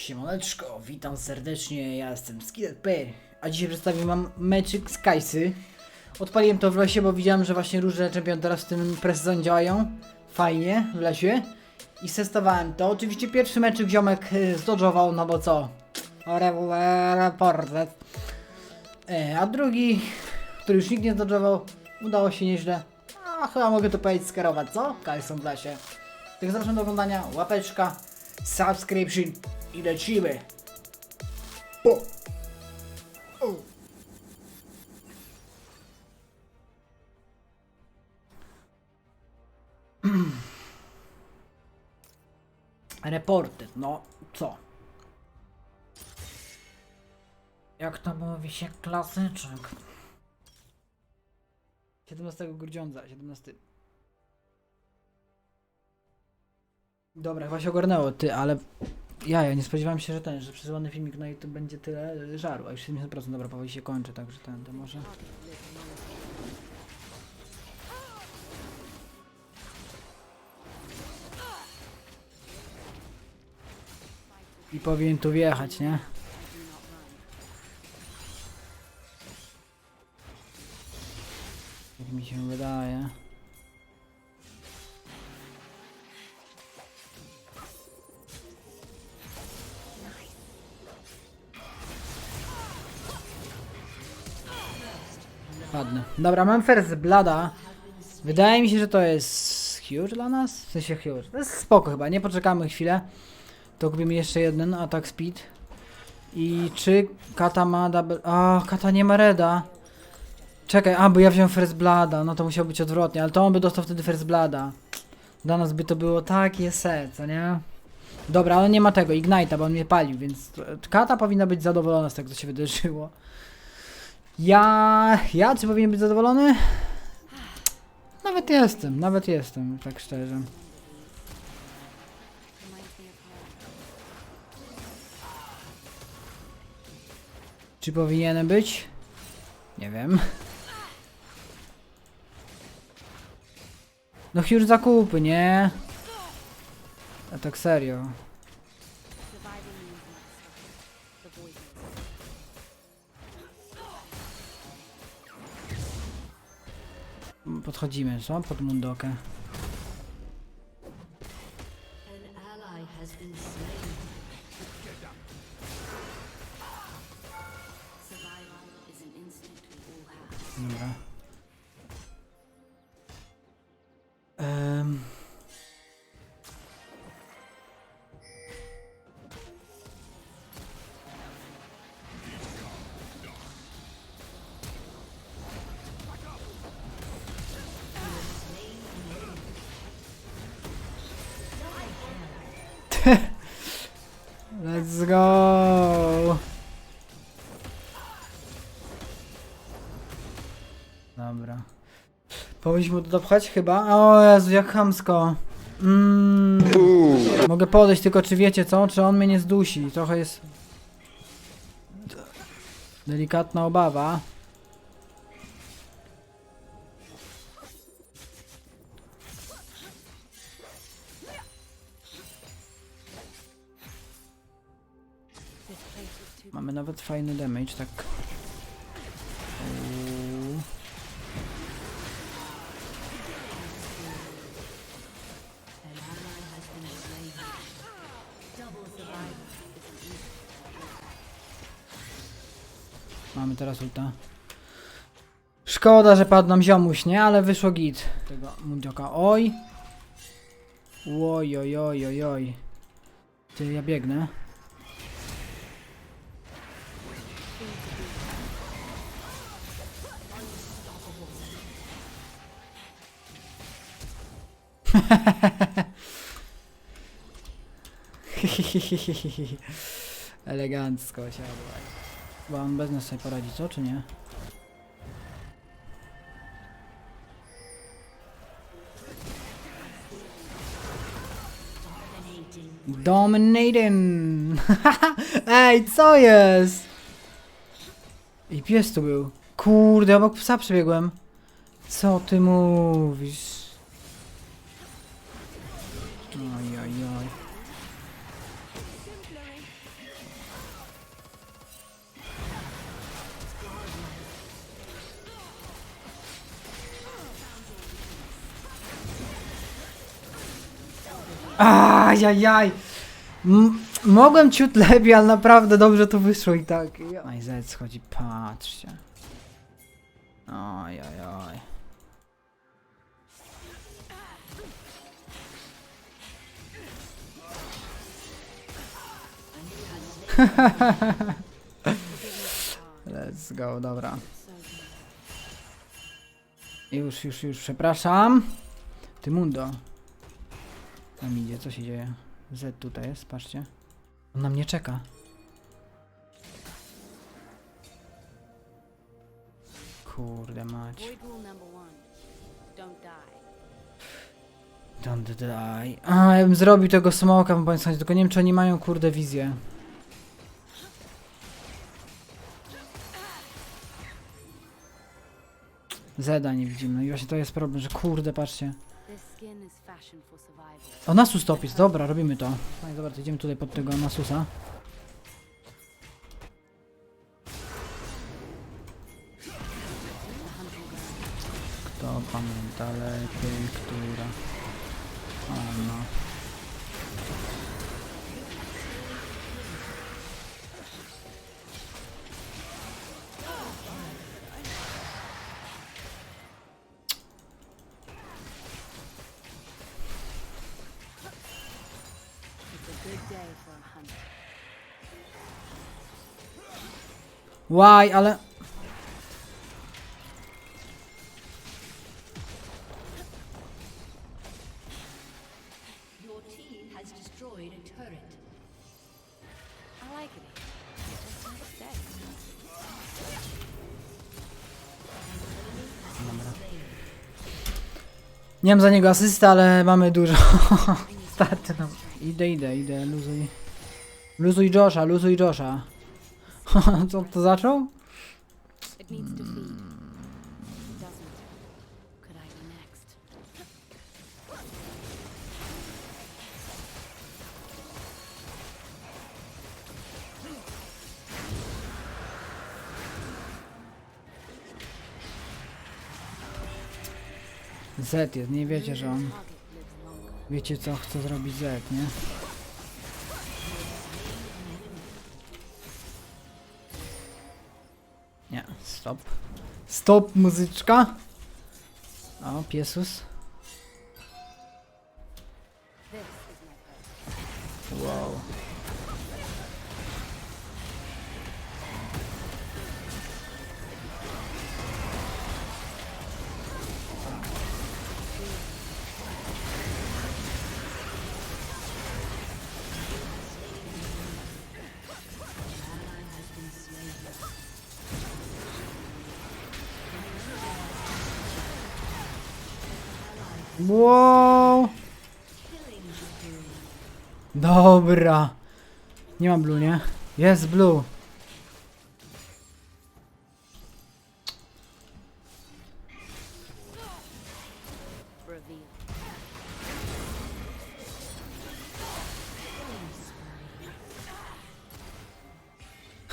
Siemaneczko, witam serdecznie, ja jestem Skillet P, a dzisiaj przedstawię wam meczyk z Kajsy. Odpaliłem to w lesie, bo widziałem, że właśnie różne czempiony teraz w tym presezonie działają. Fajnie, w lesie. I testowałem to. Oczywiście pierwszy meczyk ziomek y, zdodżował, no bo co? Reportet. E, a drugi, który już nikt nie zdodżował, udało się nieźle. A chyba mogę to powiedzieć skarować, co? Kajsą w lesie. Tak zapraszam do oglądania, łapeczka, subscription i lecimy. Po. O. Reported, no co? Jak to mówi się klasyczek? 17 grudziądza, 17. Dobra, chyba się ogarnęło, ty, ale ja, ja nie spodziewałem się, że ten, że przesyłany filmik na YouTube będzie tyle y, żaru, a już 70% dobra, powoli się kończy, także ten, to może... I powinien tu wjechać, nie? Jak mi się wydaje. Dobra, mam first blada. Wydaje mi się, że to jest huge dla nas. W sensie huge. To jest spoko chyba, nie poczekamy chwilę. To kupimy jeszcze jeden attack speed. I czy kata ma double... A, kata nie ma reda. Czekaj, a bo ja wziąłem first blada, no to musiał być odwrotnie, ale to on by dostał wtedy first blada. Dla nas by to było takie set, co nie? Dobra, ale nie ma tego, Ignite'a, bo on mnie palił, więc kata powinna być zadowolona z tego, co się wydarzyło. Ja... ja czy powinien być zadowolony? Nawet jestem, nawet jestem, tak szczerze. Czy powinienem być? Nie wiem. No już zakupy, nie? A tak serio. Podchodzimy, co? Pod mundokę. Let's go! Dobra. Powinniśmy to dopchać chyba? O Jezu, jak chamsko. Mm. Mogę podejść, tylko czy wiecie co? Czy on mnie nie zdusi? Trochę jest... Delikatna obawa. Mamy nawet fajny damage, tak. Mamy teraz ulta. Szkoda, że padł nam ziomuś, nie? Ale wyszło git. Tego mundzioka. Oj. Oj, oj, oj, oj, oj. Ty, ja biegnę. Elegancko siadła. Chyba on bez nas sobie poradzi, co, czy nie? Dominating! Ej, co jest? I pies tu był. Kurde, obok psa przebiegłem. Co ty mówisz? Ajajaj. M- mogłem ciut lepiej, ale naprawdę dobrze to wyszło i tak. No i Z schodzi, patrzcie. Ojajaj. Let's go, dobra. Już, już, już, przepraszam. Ty mundo. Tam idzie, co się dzieje? Z tutaj jest, patrzcie. On na mnie czeka. Kurde mać. Don't die. Don't die. A, ja bym zrobił tego smoka, bym powiedział, tylko nie wiem, czy oni mają kurde wizję. Zeda nie widzimy. No i właśnie to jest problem, że kurde, patrzcie. O, Nasus topic, dobra, robimy to. No i dobra, to idziemy tutaj pod tego Nasusa. Kto pamięta lepiej, która? Ona. It's like that. Nie mam za niego asysty, ale mamy dużo. Starczy nam. Idę, idę, idę, luzuj. Luzuj Josha, luzuj Josha. Co to zaczął? It needs defeat. It doesn't. Could I be next? Z jest, nie wiecie, że on... Wiecie co chce zrobić Z, nie? Stop. Stop muzyczka. O, piesus. Wow. Dobra. Nie mam blue, nie? Jest blue.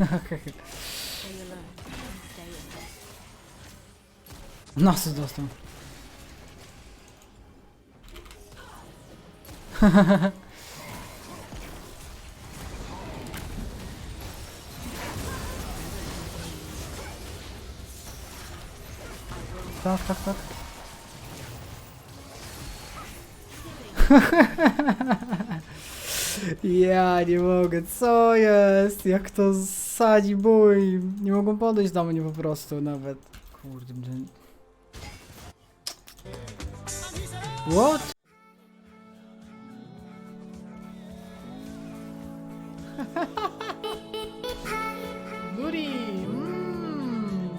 Nosy dostał. Tak, tak, tak. Ja nie mogę, co jest? Jak to sadzi bój? Nie mogą podejść do mnie po prostu nawet. Kurde, blin. What? Goody! Mm.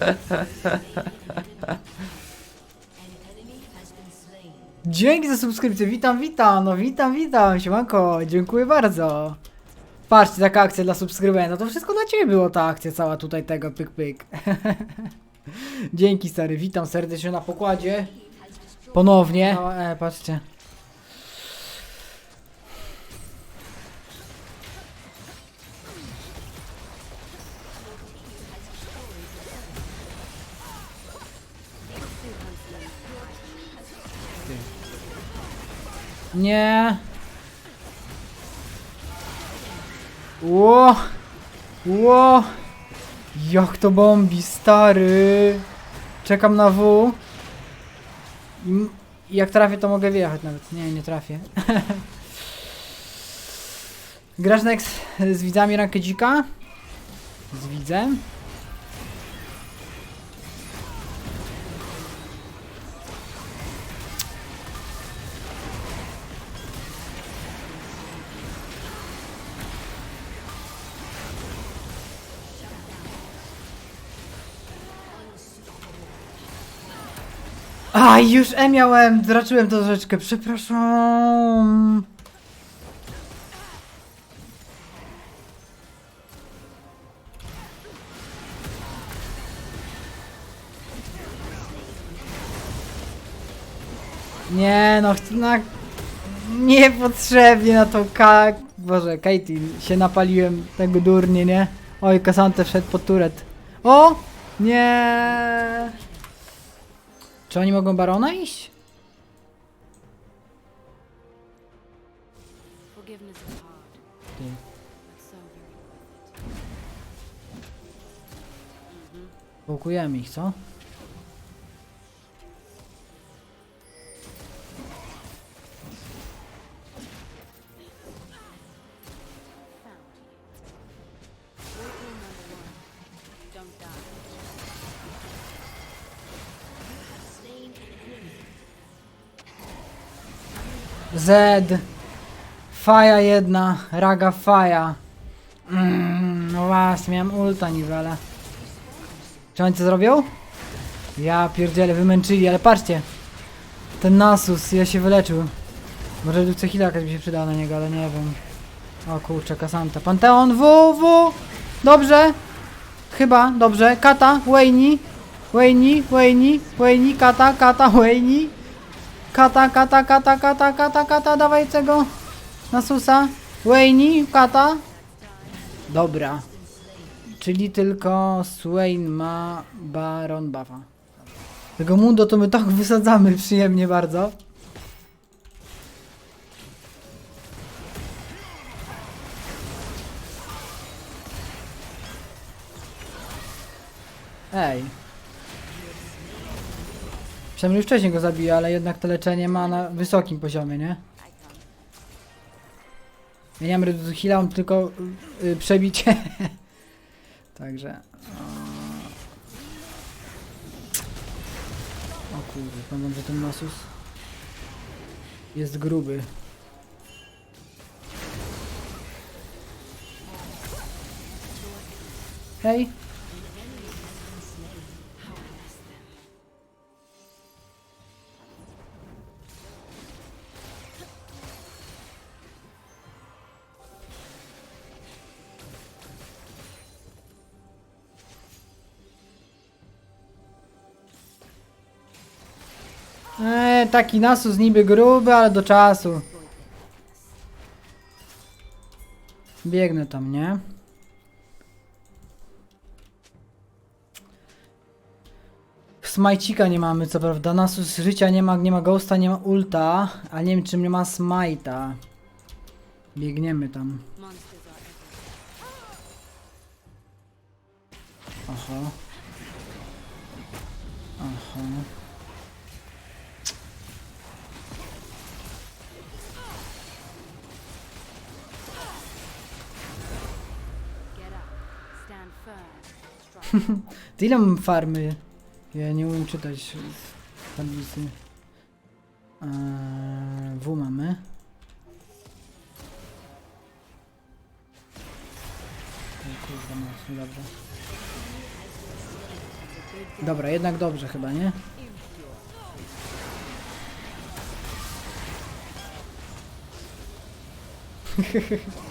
Mm. Dzięki za subskrypcję, witam, witam, no witam, witam, siemanko, dziękuję bardzo. Patrzcie, taka akcja dla subskrybenta, to wszystko dla ciebie było ta akcja cała tutaj tego, pyk, pyk. Dzięki stary, witam serdecznie na pokładzie. Ponownie. O, e, patrzcie. Nie. Ło! Ło! Jak to bombi, stary! Czekam na W. I jak trafię, to mogę wjechać nawet. Nie, nie trafię. Grasz next z widzami rankę dzika? Z widzem? A, już E miałem, draczyłem troszeczkę, przepraszam. Nie no, chcę na... Niepotrzebnie na to ka... Boże, Katie, się napaliłem tego durnie, nie? Oj, Kasante wszedł pod turet. O! Nie! Czy oni mogą barona iść? Forgiveness is hard, Ty. Z. Faja jedna, raga faja. Mm, no właśnie, miałem ulta niwele. Czy oni co zrobią? Ja pierdzielę, wymęczyli, ale patrzcie. Ten Nasus, ja się wyleczył. Może redukcja heala jakaś by się przydała na niego, ale nie wiem. O kurczę, Kasanta. Panteon, W, W. Dobrze. Chyba, dobrze. Kata, Wayne. Wayne, Wayne, Wayne, Kata, Kata, Wayne. Kata, kata, kata, kata, kata, kata, dawaj tego. Nasusa. Wayne, kata. Dobra. Czyli tylko Swain ma Baron Buffa. Tego Mundo to my tak wysadzamy przyjemnie bardzo. Ej. Myślałem, że wcześniej go zabija, ale jednak to leczenie ma na wysokim poziomie, nie? Ja nie mam mam tylko y, przebicie. Także... O kurde, pamiętam, że ten Nasus jest gruby. Hej! Eee, taki Nasus niby gruby, ale do czasu. Biegnę tam, nie? Smajcika nie mamy, co prawda. Nasus życia nie ma, nie ma Ghosta, nie ma ulta, a nie wiem, czy nie ma Smite'a. Biegniemy tam. Aha. Aha. Ty ile mam farmy? Ja nie umiem czytać tablicy. Eee, w mamy. Kurde, mocno, dobrze. Dobra, jednak dobrze chyba, nie?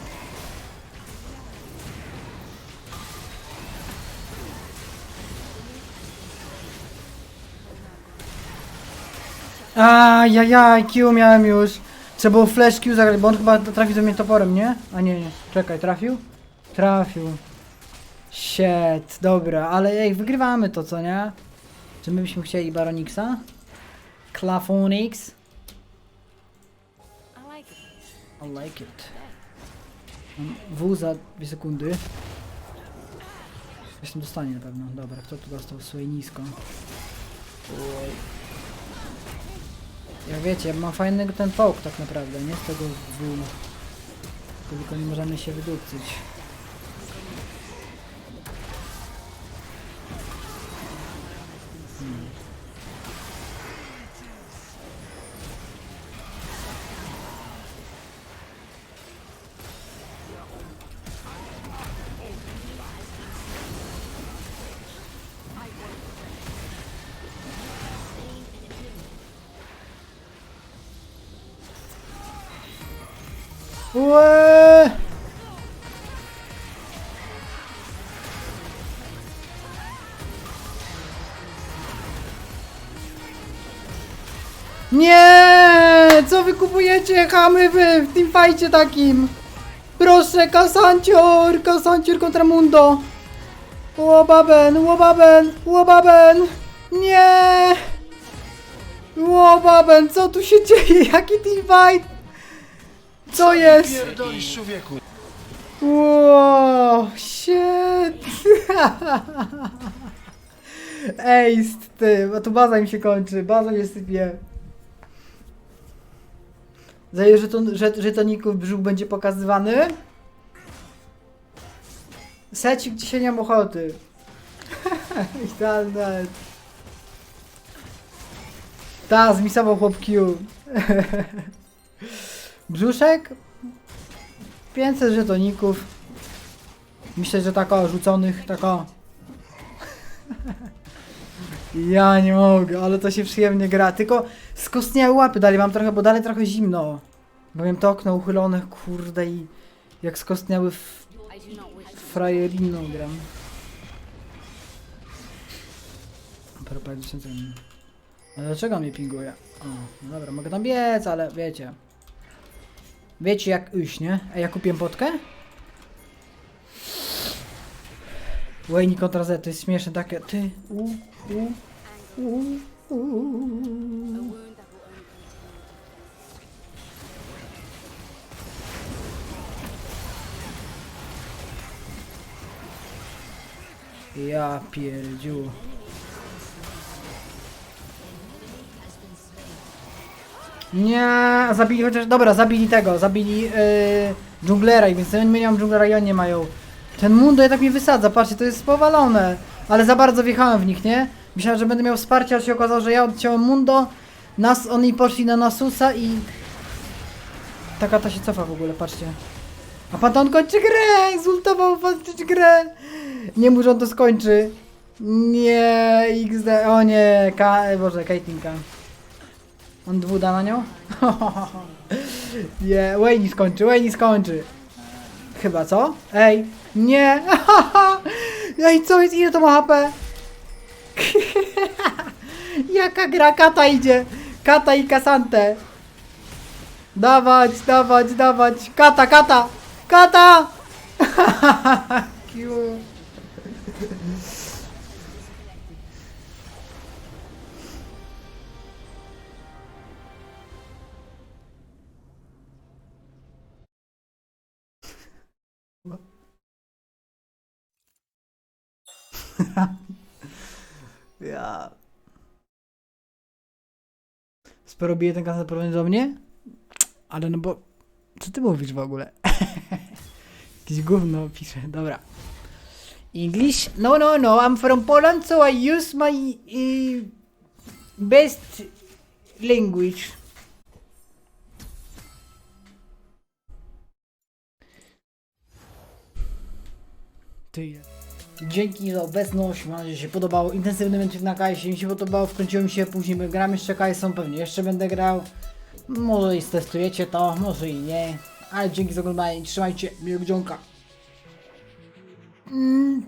Ajajaj, Q miałem już. Trzeba było flash Q zagrać, bo on chyba trafił do mnie toporem, nie? A nie, nie. Czekaj, trafił? Trafił. Shit, dobra, ale ej, wygrywamy to, co nie? Czy my byśmy chcieli Baronixa? Clafonix? I like it. W za dwie sekundy. Jestem dostanie na pewno. Dobra, kto tu dostał swoje nisko? Oj. Jak wiecie, mam fajny ten połk tak naprawdę, nie z tego W. Tylko nie możemy się wydupcyć. Nie! Co wy kupujecie, chamy wy w teamfajcie takim? Proszę, Kasancior! Kasancior kontra Mundo! Łobaben, łobaben, łobaben! Nie! Łobaben, co tu się dzieje? Jaki teamfight? Co jest? Pierdolisz człowieku. Wow, shit! Ej, ty, bo tu baza mi się kończy, baza mnie sypie. Zaję, że, to, że żetoników brzuch będzie pokazywany. Secik dzisiaj nie mam ochoty. Idealne. Ta, zmisował chłop Q. Brzuszek? 500 żetoników. Myślę, że tak o, rzuconych, tak o. Ja nie mogę, ale to się przyjemnie gra. Tylko skostniałe łapy dalej mam trochę, bo dalej trochę zimno. Bo miałem to okno uchylone, kurde i jak skostniały w frajerino gram. Propos dziesięcym. Ale dlaczego mnie pinguje? O, no dobra, mogę tam biec, ale wiecie. Wiecie jak iść, nie? Ej, ja kupiłem potkę? Wayne kontra Z, to jest śmieszne takie. Ty, u, u, Ja pierdziu. Nie, zabili chociaż, dobra, zabili tego, zabili yy, dżunglera, więc oni nie mam dżunglera i oni nie mają. Ten Mundo jednak mnie wysadza, patrzcie, to jest powalone. Ale za bardzo wjechałem w nich, nie? Myślałem, że będę miał wsparcie, ale się okazało, że ja odciąłem Mundo, nas, oni poszli na Nasusa i... Taka ta się cofa w ogóle, patrzcie. A Panton kończy grę! Zultował kończyć grę! Nie że on to skończy. Nie, XD, o nie, Ka Boże, Caitlynka. On dwu da na nią? Nie, Wayne skończy, Wayne skończy. Chyba, co? Ej, nie! Ej, co jest, ile to ma HP? Jaka gra, kata idzie! Kata i kasante! Dawać, dawać, dawać! Kata, kata! Kata! Ja. Sporo bije ten kanał prowadzi do mnie? Ale no bo... Co ty mówisz w ogóle? Jakieś gówno pisze, dobra. English? No, no, no, I'm from Poland, so I use my uh, best language. Ty. Dzięki za obecność, mam nadzieję, że się podobało. Intensywny meczek na Kajsie mi się podobał, wkręciłem się, później my gram jeszcze Kajsą, pewnie jeszcze będę grał. Może i testujecie to, może i nie. Ale dzięki za oglądanie, trzymajcie, miłego dzionka. Mm,